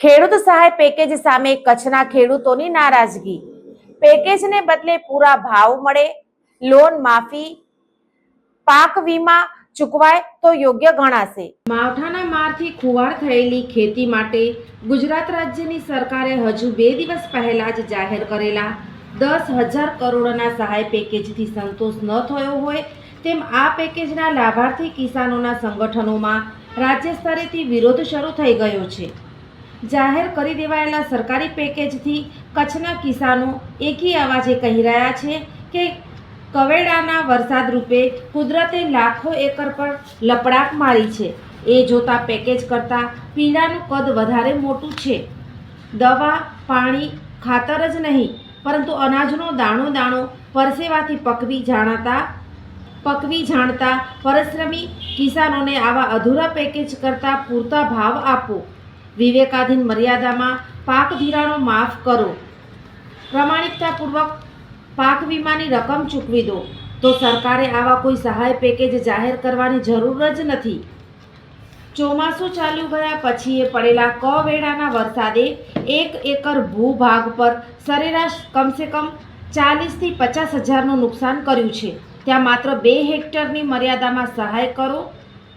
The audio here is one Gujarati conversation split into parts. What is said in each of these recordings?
ખેડૂત સહાય પેકેજ સામે કચ્છના ખેડૂતોની નારાજગી. પેકેજને બદલે પૂરા ભાવ મળે, લોન માફી, પાક વીમા ચૂકવાય તો યોગ્ય ગણાશે. માવઠાના મારથી ખુવાર થયેલી ખેતી માટે ગુજરાત રાજ્યની સરકારે હજુ બે દિવસ પહેલા જ જાહેર કરેલા દસ હજાર કરોડના સહાય પેકેજથી સંતોષ ન થયો હોય તેમ આ પેકેજના લાભાર્થી કિસાનોના સંગઠનોમાં રાજ્ય સ્તરેથી વિરોધ શરૂ થઈ ગયો છે. જાહેર કરી દેવાયેલા સરકારી પેકેજથી કચ્છના કિસાનો એકી અવાજે કહી રહ્યા છે કે કવેડાના વરસાદ રૂપે કુદરતે લાખો એકર પર લપડાક મારી છે. એ જોતા પેકેજ કરતાં પીડાનું કદ વધારે મોટું છે. દવા, પાણી, ખાતર જ નહીં, પરંતુ અનાજનો દાણો દાણો પરસેવાથી પકવી જાણતા પકવી જાણતા પરિશ્રમી કિસાનોને આવા અધૂરા પેકેજ કરતાં પૂરતા ભાવ આપો. વિવેકાધીન મર્યાદામાં પાક ધિરાણો માફ કરો. પ્રમાણિકતાપૂર્વક પાક વીમાની રકમ ચૂકવી દો. તો સરકારે આવા કોઈ સહાય પેકેજ જાહેર કરવાની જરૂર જ નથી. ચોમાસું ચાલ્યું ગયા પછી એ પડેલા કવેળાના વરસાદે એક એકર ભૂભાગ પર સરેરાશ કમસે કમ ચાલીસથી પચાસ હજારનું નુકસાન કર્યું છે. ત્યાં માત્ર બે હેક્ટરની મર્યાદામાં સહાય કરો.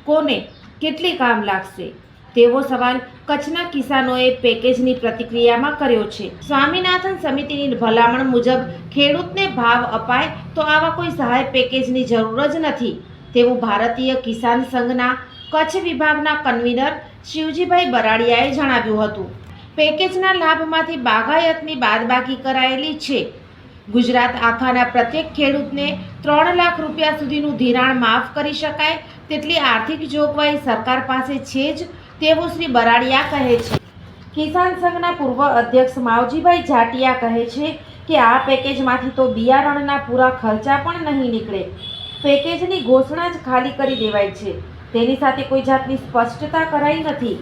કોને? કેટલી કામ લાગશે? તેવો સવાલ કચ્છના કિસાનોએ પેકેજની પ્રતિક્રિયામાં કર્યો છે. સ્વામિનાથન સમિતિની ભલામણ મુજબ ખેડૂતને ભાવ અપાય તો આવા કોઈ સહાય પેકેજની જરૂર જ નથી. તેવું ભારતીય કિસાન સંઘના કચ્છ વિભાગના કન્વીનર શિવજીભાઈ બરાડિયાએ જણાવ્યું હતું. પેકેજના લાભમાંથી બાગાયતની બાદબાકી કરાયેલી છે. ગુજરાત આખાના પ્રત્યેક ખેડૂતને ત્રણ લાખ રૂપિયા સુધીનું ધિરાણ માફ કરી શકાય તેટલી આર્થિક જોગવાઈ સરકાર પાસે છે જ તેવું શ્રી બરાડિયા કહે છે. કિસાન સંઘના પૂર્વ અધ્યક્ષ માવજીભાઈ જાટિયા કહે છે કે આ પેકેજમાંથી તો બિયારણના પૂરા ખર્ચા પણ નહીં નીકળે. પેકેજની ઘોષણા જ ખાલી કરી દેવાય છે. તેની સાથે કોઈ જાતની સ્પષ્ટતા કરાઈ નથી.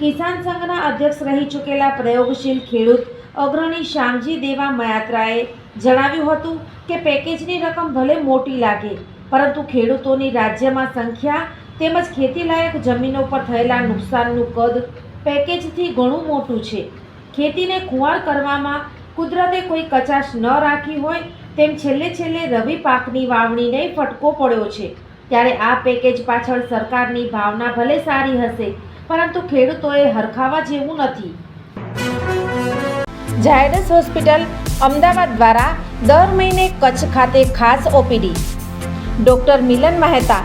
કિસાન સંઘના અધ્યક્ષ રહી ચૂકેલા પ્રયોગશીલ ખેડૂત અગ્રણી શ્યામજી દેવા મયાત્રાએ જણાવ્યું હતું કે પેકેજની રકમ ભલે મોટી લાગે, પરંતુ ખેડૂતોની રાજ્યમાં સંખ્યા તેમજ ખેતીલાયક જમીનો પર થયેલા નુકસાનનું કદ પેકેજથી ઘણું મોટું છે. ખેતીને ખુવાણ કરવામાં કુદરતે કોઈ કચાશ ન રાખી હોય તેમ છેલ્લે છેલ્લે રવિ પાકની વાવણીને ફટકો પડ્યો છે. ત્યારે આ પેકેજ પાછળ સરકારની ભાવના ભલે સારી હશે, પરંતુ ખેડૂતોએ હરખાવા જેવું નથી. ઝાયડસ હોસ્પિટલ અમદાવાદ દ્વારા દર મહિને કચ્છ ખાતે ખાસ OPD. Doctor Milan Mehta